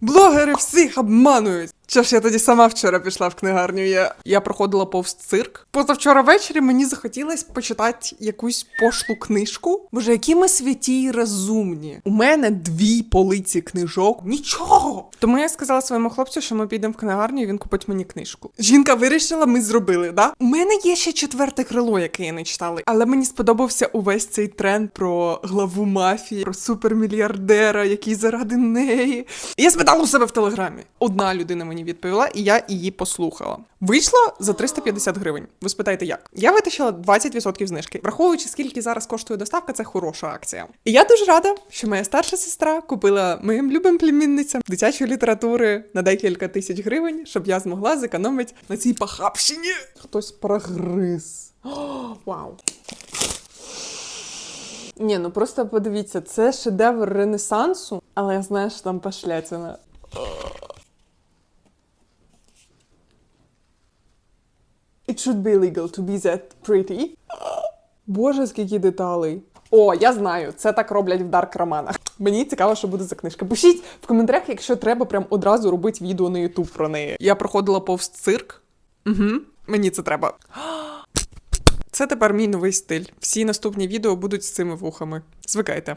Блогери всіх обманують. Що ж я тоді сама вчора пішла в книгарню. Я, я проходила повз цирк. Позавчора ввечері мені захотілось почитати якусь пошлу книжку. Боже, які ми святі й розумні. У мене дві полиці книжок. Нічого. Тому я сказала своєму хлопцю, що ми підемо в книгарню, і він купить мені книжку. Жінка вирішила, ми зробили, да? У мене є ще четверте крило, яке я не читала. Але мені сподобався увесь цей тренд про главу мафії, про супермільярдера, який заради неї. І я спитала у себе в телеграмі. Одна людина мені відповіла, і я її послухала. Вийшло за 350 гривень. Ви спитаєте, як? Я витащила 20% знижки. Враховуючи, скільки зараз коштує доставка, це хороша акція. І я дуже рада, що моя старша сестра купила моїм любим племінницям дитячої літератури на декілька тисяч гривень, щоб я змогла зекономити на цій похабщині. Хтось прогриз. Вау. Ні, ну просто подивіться, це шедевр Ренесансу, але я знаю, що там пошлятина. It should be illegal to be that pretty. Боже, скільки деталей. О, я знаю, це так роблять в дарк романах. Мені цікаво, що буде за книжка. Пишіть в коментарях, якщо треба, прям одразу робити відео на Ютуб про неї. Я проходила повз цирк. Угу, мені це треба. Це тепер мій новий стиль. Всі наступні відео будуть з цими вухами. Звикайте.